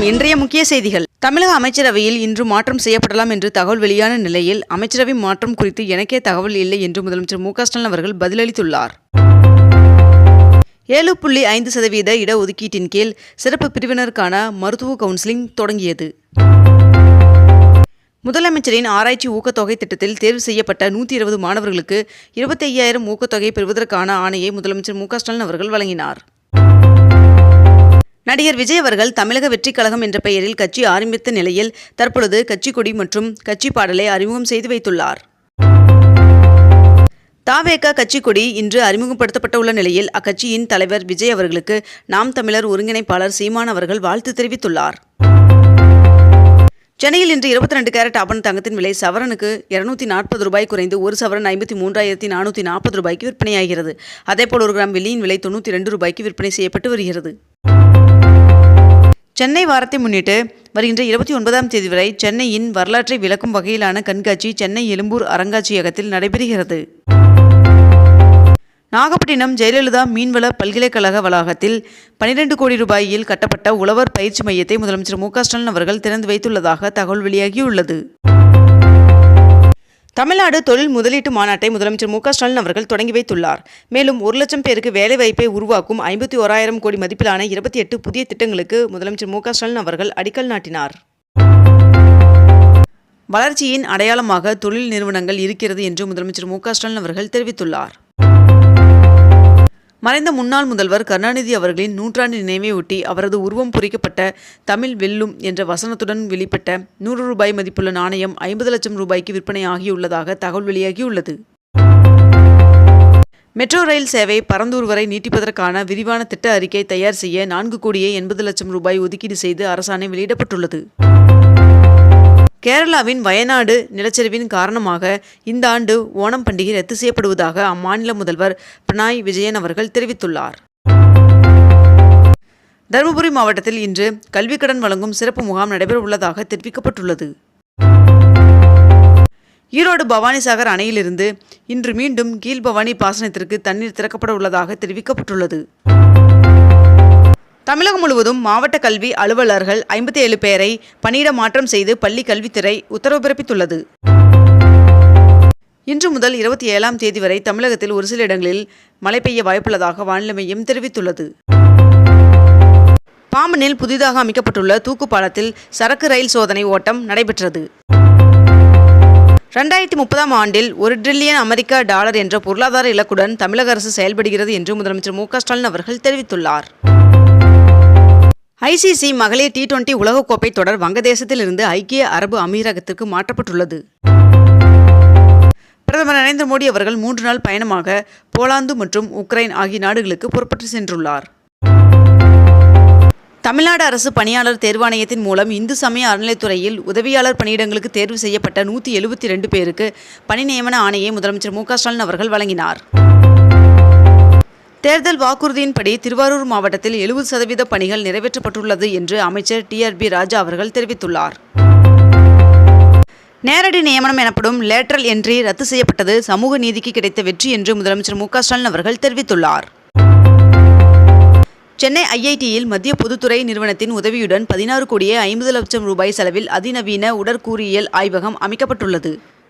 வணக்கம் இன்றைய முக்கிய செய்திகள். தமிழக அமைச்சரவையில் இன்று மாற்றம் செய்யப்படலாம் என்று தகவல் வெளியான நிலையில் அமைச்சரவை மாற்றம் குறித்து எனக்கே தகவல் இல்லை என்று முதலமைச்சர் மு ஸ்டாலின் அவர்கள் பதிலளித்துள்ளார். ஏழு புள்ளி ஐந்து சதவீத இடஒதுக்கீட்டின் கீழ் சிறப்பு பிரிவினருக்கான மருத்துவ கவுன்சிலிங் தொடங்கியது. முதலமைச்சரின் ஆராய்ச்சி ஊக்கத்தொகை திட்டத்தில் தேர்வு செய்யப்பட்ட நூற்றி இருபது மாணவர்களுக்கு இருபத்தி ஐயாயிரம் ஊக்கத்தொகை பெறுவதற்கான ஆணையை முதலமைச்சர் மு ஸ்டாலின் அவர்கள் வழங்கினார். நடிகர் விஜய் அவர்கள் தமிழக வெற்றிக் கழகம் என்ற பெயரில் கட்சி ஆரம்பித்த நிலையில் தற்பொழுது கட்சி கொடி மற்றும் கட்சி பாடலை அறிமுகம் செய்து வைத்துள்ளார். தாவேக கட்சி கொடி இன்று அறிமுகப்படுத்தப்பட்டுள்ள நிலையில் அக்கட்சியின் தலைவர் விஜய் அவர்களுக்கு நாம் தமிழர் ஒருங்கிணைப்பாளர் சீமான் அவர்கள் வாழ்த்து தெரிவித்துள்ளார். சென்னையில் இன்று இருபத்தி ரெண்டு கேரட் ஆபன் தங்கத்தின் விலை சவரனுக்கு இருநூத்தி நாற்பது ரூபாய் குறைந்து ஒரு சவரன் ஐம்பத்தி மூன்றாயிரத்தி நானூற்றி நாற்பது ரூபாய்க்கு விற்பனையாகிறது. அதேபோல் ஒரு கிராம் வெள்ளியின் விலை தொண்ணூற்றி ரெண்டு ரூபாய்க்கு விற்பனை செய்யப்பட்டு வருகிறது. சென்னை வாரத்தை முன்னிட்டு வருகின்ற இருபத்தி ஒன்பதாம் தேதி வரை சென்னையின் வரலாற்றை விளக்கும் வகையிலான கண்காட்சி சென்னை எழும்பூர் அருங்காட்சியகத்தில் நடைபெறுகிறது. நாகப்பட்டினம் ஜெயலலிதா மீன்வள பல்கலைக்கழக வளாகத்தில் பனிரெண்டு கோடி ரூபாயில் கட்டப்பட்ட உழவர் பயிற்சி மையத்தை முதலமைச்சர் மு க ஸ்டாலின் அவர்கள் திறந்து வைத்துள்ளதாக தகவல் வெளியாகியுள்ளது. தமிழ்நாடு தொழில் முதலீட்டு மாநாட்டை முதலமைச்சர் மு ஸ்டாலின் அவர்கள் தொடங்கி வைத்துள்ளார். மேலும் ஒரு லட்சம் பேருக்கு வேலைவாய்ப்பை உருவாக்கும் ஐம்பத்தி ஓராயிரம் கோடி மதிப்பிலான இருபத்தி எட்டு புதிய திட்டங்களுக்கு முதலமைச்சர் மு ஸ்டாலின் அவர்கள் அடிக்கல் நாட்டினார். வளர்ச்சியின் அடையாளமாக தொழில் நிறுவனங்கள் இருக்கிறது என்று முதலமைச்சர் மு ஸ்டாலின் அவர்கள் தெரிவித்துள்ளார். மறைந்த முன்னாள் முதல்வர் கருணாநிதி அவர்களின் நூற்றாண்டு நினைவை ஒட்டி அவரது உருவம் பொறிக்கப்பட்ட தமிழ் வெல்லும் என்ற வசனத்துடன் வெளிப்பட்ட நூறு ரூபாய் மதிப்புள்ள நாணயம் ஐம்பது லட்சம் ரூபாய்க்கு விற்பனை ஆகியுள்ளதாக தகவல் வெளியாகியுள்ளது. மெட்ரோ ரயில் சேவை பரந்தூர் வரை நீட்டிப்பதற்கான விரிவான திட்ட அறிக்கை தயார் செய்ய நான்கு கோடியே எண்பது லட்சம் ரூபாய் ஒதுக்கீடு செய்து அரசாணை வெளியிடப்பட்டுள்ளது. கேரளாவின் வயநாடு நிலச்சரிவின் காரணமாக இந்த ஆண்டு ஓணம் பண்டிகை ரத்து செய்யப்படுவதாக அம்மாநில முதல்வர் பினாய் விஜயன் அவர்கள் தெரிவித்துள்ளார். தருமபுரி மாவட்டத்தில் இன்று கல்விக் கடன் வழங்கும் சிறப்பு முகாம் நடைபெற உள்ளதாக தெரிவிக்கப்பட்டுள்ளது. ஈரோடு பவானிசாகர் அணையிலிருந்து இன்று மீண்டும் கீழ்பவானி பாசனத்திற்கு தண்ணீர் திறக்கப்பட உள்ளதாக தெரிவிக்கப்பட்டுள்ளது. தமிழகம் முழுவதும் மாவட்ட கல்வி அலுவலர்கள் ஐம்பத்தி ஏழு பேரை பணியிட மாற்றம் செய்து பள்ளி கல்வித்துறை உத்தரவு பிறப்பித்துள்ளது. இன்று முதல் இருபத்தி ஏழாம் தேதி வரை தமிழகத்தில் ஒரு சில இடங்களில் மழை பெய்ய வாய்ப்புள்ளதாக வானிலை மையம் தெரிவித்துள்ளது. பாம்பனில் புதிதாக அமைக்கப்பட்டுள்ள தூக்கு பாலத்தில் சரக்கு ரயில் சோதனை ஓட்டம் நடைபெற்றது. ரெண்டாயிரத்தி முப்பதாம் ஆண்டில் ஒரு டிரில்லியன் அமெரிக்க டாலர் என்ற பொருளாதார இலக்குடன் தமிழக அரசு செயல்படுகிறது என்று முதலமைச்சர் மு க ஸ்டாலின் அவர்கள் தெரிவித்துள்ளார். ஐசிசி மகளிர் டி டுவெண்டி உலகக்கோப்பை தொடர் வங்கதேசத்திலிருந்து ஐக்கிய அரபு அமீரகத்திற்கு மாற்றப்பட்டுள்ளது. பிரதமர் நரேந்திர மோடி அவர்கள் மூன்று நாள் பயணமாக போலாந்து மற்றும் உக்ரைன் ஆகிய நாடுகளுக்கு புறப்பட்டு சென்றுள்ளார். தமிழ்நாடு அரசு பணியாளர் தேர்வாணையத்தின் மூலம் இந்து சமய அறநிலைத்துறையில் உதவியாளர் பணியிடங்களுக்கு தேர்வு செய்யப்பட்ட நூற்றி எழுபத்தி ரெண்டு பேருக்கு பணி நியமன ஆணையை முதலமைச்சர் மு க ஸ்டாலின் அவர்கள் வழங்கினார். தேர்தல் வாக்குறுதியின்படி திருவாரூர் மாவட்டத்தில் எழுபது சதவீத பணிகள் நிறைவேற்றப்பட்டுள்ளது என்று அமைச்சர் டிஆர்பி ராஜா அவர்கள் தெரிவித்துள்ளார். நேரடி நியமனம் எனப்படும் லேட்ரல் என்ட்ரி ரத்து செய்யப்பட்டது சமூக நீதிக்கு கிடைத்த வெற்றி என்று முதலமைச்சர் மு ஸ்டாலின் அவர்கள் தெரிவித்துள்ளார். சென்னை ஐஐடியில் மத்திய பொதுத்துறை நிறுவனத்தின் உதவியுடன் பதினாறு கோடியே ஐம்பது லட்சம் ரூபாய் செலவில் அதிநவீன உடற்கூறியல் ஆய்வகம் அமைக்கப்பட்டுள்ளது.